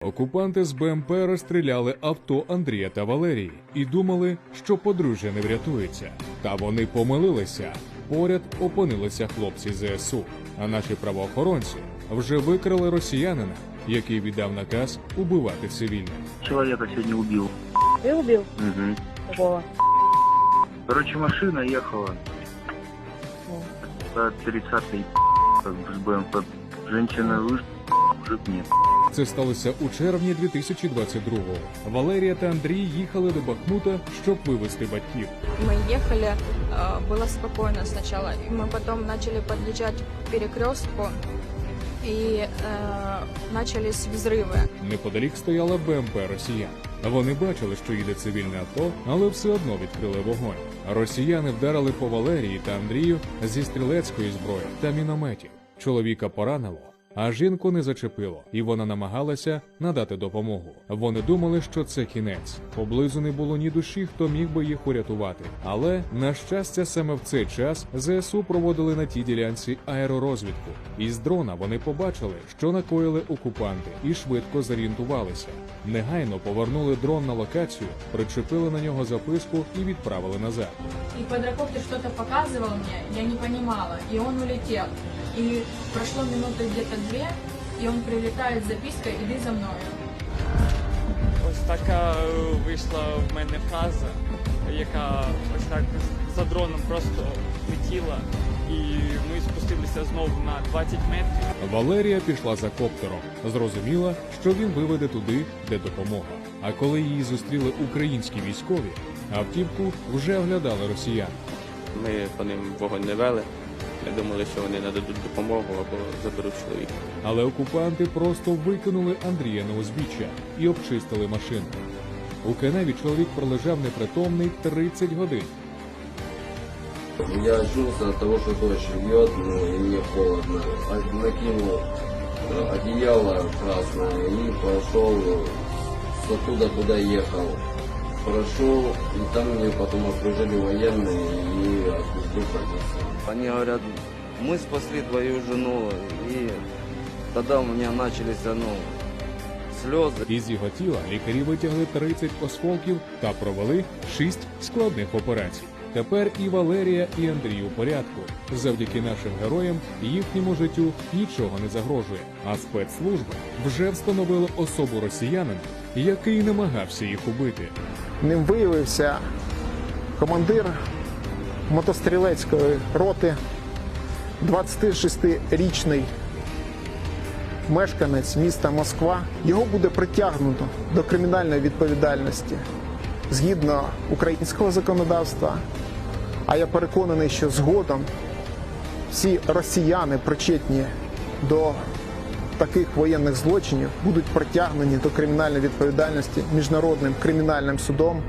Окупанти з БМП розстріляли авто Андрія та Валерії і думали, що подружжя не врятується. Та вони помилилися. Поряд опинилися хлопці ЗСУ, а наші правоохоронці вже викрали росіянина, який віддав наказ убивати цивільних. Человека сегодня убил. Ты убил? Угу. Какого? Короче, машина ехала Ну, за 30-й как бы, с БМП. Женщина вышла, мужик нет. Це сталося у червні 2022-го. Валерія та Андрій їхали до Бахмута, щоб вивезти батьків. Мы ехали, э, было спокойно сначала, и мы потом начали подъезжать к перекрестку, и э, начались взрывы. Неподалік стояла БМП росіян. Вони бачили, що їде цивільне авто, але все одно відкрили вогонь. Росіяни вдарили по Валерії та Андрію зі стрілецької зброї та мінометів. Чоловіка поранило, а жінку не зачепило, і вона намагалася надати допомогу. Вони думали, що це кінець. Поблизу не було ні душі, хто міг би їх урятувати. Але на щастя, саме в цей час ЗСУ проводили на тій ділянці аеророзвідку. Із дрона вони побачили, що накоїли окупанти, і швидко зорієнтувалися. Негайно повернули дрон на локацію, причепили на нього записку і відправили назад. И квадрокоптер что-то показывал мне, я не понимала, и он улетел. И прошло минуты где-то две, и он прилетает с запиской «Иди за мною». Ось така е, вийшла в мене фраза, яка ось так за дроном просто летіла, і ми спустилися знову на 20 метрів. Валерія пішла за коптером, зрозуміла, що він виведе туди, де допомога. А коли її зустріли українські військові, автівку вже оглядали росіяни. Ми по ним вогонь не вели. Ми думали, що вони нададуть допомогу або заберуть чоловіка. Але окупанти просто викинули Андрія на узбіччя і обчистили машину. У канаві чоловік пролежав непритомний 30 годин. Я очнулся от того, что дождь льет, ну, и мне холодно. А Накинул э, одеяло красное и пошел с оттуда, куда ехал Прошел, и там мне потом окружили военные и отвезли в больницу. Они говорят, мы спасли твою жену, и тогда у меня начались, ну, слезы. Із його тіла лікарі витягли 30 осколків та провели 6 складних операцій. Тепер і Валерія, і Андрій у порядку. Завдяки нашим героям їхньому життю нічого не загрожує. А спецслужби вже встановили особу росіянина, який намагався їх убити. Ним виявився командир мотострілецької роти, 26-річний мешканець міста Москва. Його буде притягнуто до кримінальної відповідальності згідно українського законодавства. А я переконаний, що згодом всі росіяни, причетні до таких воєнних злочинів, будуть притягнені до кримінальної відповідальності міжнародним кримінальним судом